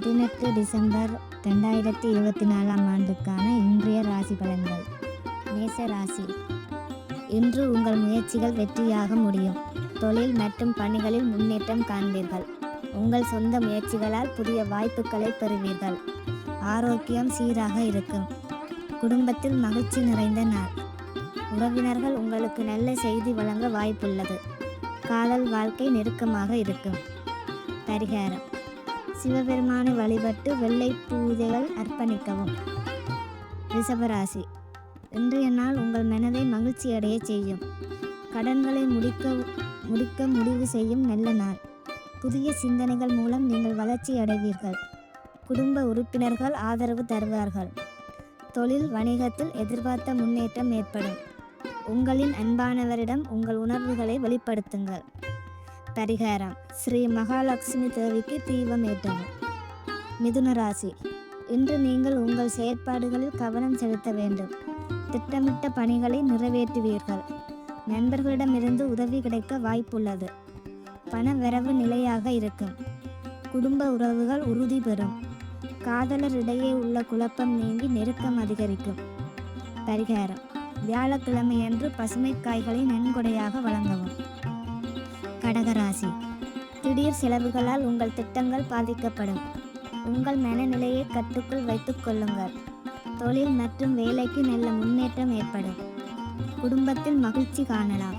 பதினெட்டு டிசம்பர் ரெண்டாயிரத்தி இருபத்தி நாலாம் ஆண்டுக்கான இன்றைய ராசி பலன்கள். மேச ராசி. இன்று உங்கள் முயற்சிகள் வெற்றியாக முடியும். தொழில் மற்றும் பணிகளில் முன்னேற்றம் காண்பீர்கள். உங்கள் சொந்த முயற்சிகளால் புதிய வாய்ப்புகளை பெறுவீர்கள். ஆரோக்கியம் சீராக இருக்கும். குடும்பத்தில் மகிழ்ச்சி நிறைந்த நாள். உறவினர்கள் உங்களுக்கு நல்ல செய்தி வழங்க வாய்ப்புள்ளது. காதல் வாழ்க்கை நெருக்கமாக இருக்கும். பரிகாரம். சிவபெருமானை வழிபட்டு வெள்ளை பூஜைகள் அர்ப்பணிக்கவும். ரிஷபராசி இன்றைய நாள் உங்கள் மனதை மகிழ்ச்சி அடைய செய்யும். கடன்களை முடிக்க முடிக்க முடிவு செய்யும் நல்ல நாள். புதிய சிந்தனைகள் மூலம் நீங்கள் வளர்ச்சி அடைவீர்கள். குடும்ப உறுப்பினர்கள் ஆதரவு தருவார்கள். தொழில் வணிகத்தில் எதிர்பார்த்த முன்னேற்றம் ஏற்படும். உங்களின் அன்பானவரிடம் உங்கள் உணர்வுகளை வெளிப்படுத்துங்கள். பரிகாரம். ஸ்ரீ மகாலட்சுமி தேவிக்கு தீபம் ஏற்றவும் மிதுன ராசி இன்று நீங்கள் உங்கள் செயற்பாடுகளில் கவனம் செலுத்த வேண்டும். திட்டமிட்ட பணிகளை நிறைவேற்றுவீர்கள். நண்பர்களிடமிருந்து உதவி கிடைக்க வாய்ப்புள்ளது. பண வரவு நிலையாக இருக்கும். குடும்ப உறவுகள் உறுதி பெறும். காதலரிடையே உள்ள குழப்பம் நீங்கி நெருக்கம் அதிகரிக்கும். பரிகாரம் வியாழக்கிழமையன்று பசுமை காய்களை நன்கொடையாக வழங்கவும். கடகராசி. திடீர் செலவுகளால் உங்கள் திட்டங்கள் பாதிக்கப்படும். உங்கள் மனநிலையை கட்டுக்குள் வைத்துக் கொள்ளுங்கள். தொழில் மற்றும் வேலைக்கு நல்ல முன்னேற்றம் ஏற்படும். குடும்பத்தில் மகிழ்ச்சி காணலாம்.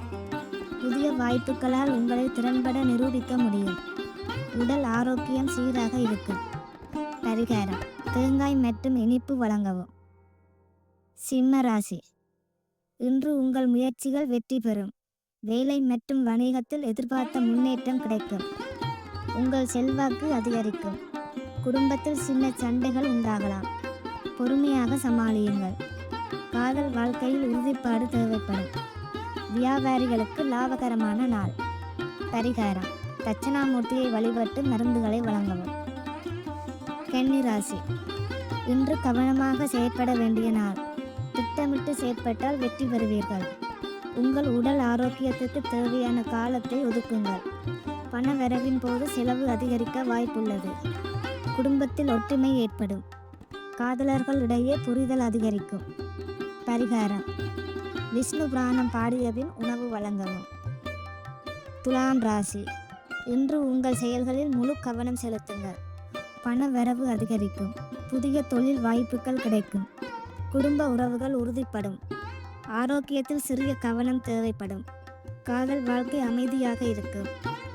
புதிய வாய்ப்புகளால் உங்களை திறன்பட நிரூபிக்க முடியும். உடல் ஆரோக்கியம் சீராக இருக்கும். பரிகாரம் தேங்காய் மற்றும் இனிப்பு வழங்கவும். சிம்ம ராசி. இன்று உங்கள் முயற்சிகள் வெற்றி பெறும். வேலை மற்றும் வணிகத்தில் எதிர்பார்த்த முன்னேற்றம் கிடைக்கும். உங்கள் செல்வாக்கு அதிகரிக்கும். குடும்பத்தில் சின்ன சண்டைகள் உண்டாகலாம். பொறுமையாக சமாளியுங்கள். காதல் வாழ்க்கையில் உறுதிப்பாடு தேவைப்படும். வியாபாரிகளுக்கு லாபகரமான நாள். பரிகாரம். தட்சணாமூர்த்தியை வழிபட்டு மருந்துகளை வழங்கவும். கன்னி ராசி இன்று கவனமாக செயற்பட வேண்டிய நாள். திட்டமிட்டு செயற்பட்டால் வெற்றி பெறுவீர்கள். உங்கள் உடல் ஆரோக்கியத்திற்கு தேவையான காலத்தை ஒதுக்குங்கள். பண வரவின் போது செலவு அதிகரிக்க வாய்ப்புள்ளது. குடும்பத்தில் ஒற்றுமை ஏற்படும். காதலர்கள் இடையே புரிதல் அதிகரிக்கும். பரிகாரம். விஷ்ணு புராணம் பாடியபின் உணவு வழங்கவும். துலாம் ராசி. இன்று உங்கள் செயல்களில் முழு கவனம் செலுத்துங்கள். பண வரவு அதிகரிக்கும். புதிய தொழில் வாய்ப்புகள் கிடைக்கும். குடும்ப உறவுகள் உறுதிப்படும். ஆரோக்கியத்தில் சிறிய கவனம் தேவைப்படும். காதல் வாழ்க்கை அமைதியாக இருக்கும்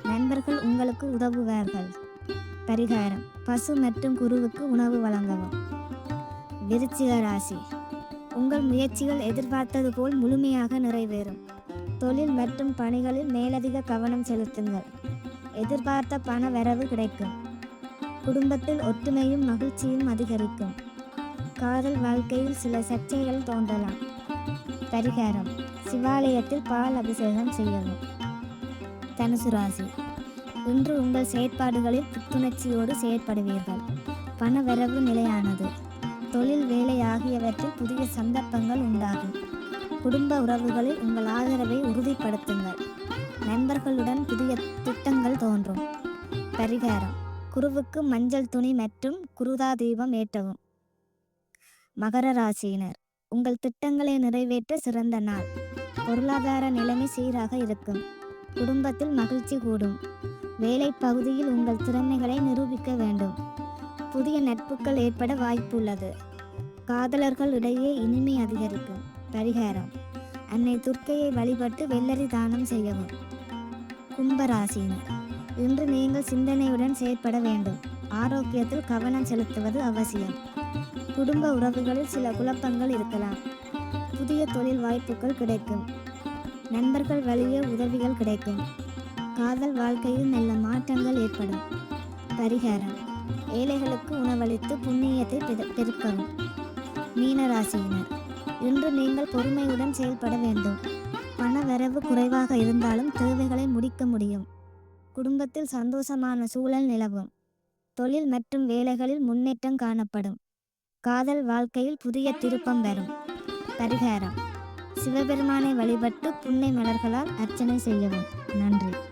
நண்பர்கள் உங்களுக்கு உதவுவார்கள். பரிகாரம் பசு மற்றும் குருவுக்கு உணவு வழங்கவும். விருச்சிக ராசி உங்கள் முயற்சிகள் எதிர்பார்த்தது போல் முழுமையாக நிறைவேறும். தொழில் மற்றும் பணிகளில் மேலதிக கவனம் செலுத்துங்கள். எதிர்பார்த்த பண வரவு கிடைக்கும். குடும்பத்தில் ஒற்றுமையும் மகிழ்ச்சியும் அதிகரிக்கும். காதல் வாழ்க்கையில் சில சர்ச்சைகள் தோன்றலாம். பரிகாரம். சிவாலயத்தில் பால் அபிஷேகம் செய்யவும் தனுசு ராசி இன்று உங்கள் செயற்பாடுகளில் புத்துணர்ச்சியோடு செயற்படுவீர்கள். பண வரவு நிலையானது. தொழில் வேலை ஆகியவற்றில் புதிய சந்தர்ப்பங்கள் உண்டாகும். குடும்ப உறவுகளில் உங்கள் ஆதரவை உறுதிப்படுத்துங்கள். நண்பர்களுடன் புதிய திட்டங்கள் தோன்றும். பரிகாரம். குருவுக்கு மஞ்சள் துணி மற்றும் குருதா தீபம் ஏற்றவும். மகர ராசியினர். உங்கள் திட்டங்களை நிறைவேற்ற சிறந்த நாள். பொருளாதார நிலைமை சீராக இருக்கும். குடும்பத்தில் மகிழ்ச்சி கூடும். வேலை பகுதியில் உங்கள் திறமைகளை நிரூபிக்க வேண்டும். புதிய நட்புகள் ஏற்பட வாய்ப்புள்ளது. காதலர்கள் இடையே இனிமை அதிகரிக்கும். பரிகாரம். அன்னை துர்க்கையை வழிபட்டு வெள்ளரி தானம் செய்யவும். கும்பராசினர் இன்று நீங்கள் சிந்தனையுடன் செயற்பட வேண்டும். ஆரோக்கியத்தில் கவனம் செலுத்துவது அவசியம். குடும்ப உறவுகளில் சில குழப்பங்கள் இருக்கலாம். புதிய தொழில் வாய்ப்புகள் கிடைக்கும். நண்பர்கள் வழியே உதவிகள் கிடைக்கும். காதல் வாழ்க்கையில் நல்ல மாற்றங்கள் ஏற்படும். பரிகாரம். ஏழைகளுக்கு உணவளித்து புண்ணியத்தை பெரு- பெருக்கவும். மீனராசியினர் இன்று நீங்கள் பொறுமையுடன் செயல்பட வேண்டும். பண வரவு குறைவாக இருந்தாலும் தேவைகளை முடிக்க முடியும். குடும்பத்தில் சந்தோஷமான சூழல் நிலவும். தொழில் மற்றும் வேலைகளில் முன்னேற்றம் காணப்படும். காதல் வாழ்க்கையில் புதிய திருப்பம் வரும் பரிகாரம். சிவபெருமானை வழிபட்டு புன்னை மலர்களால் அர்ச்சனை செய்யவும். நன்றி.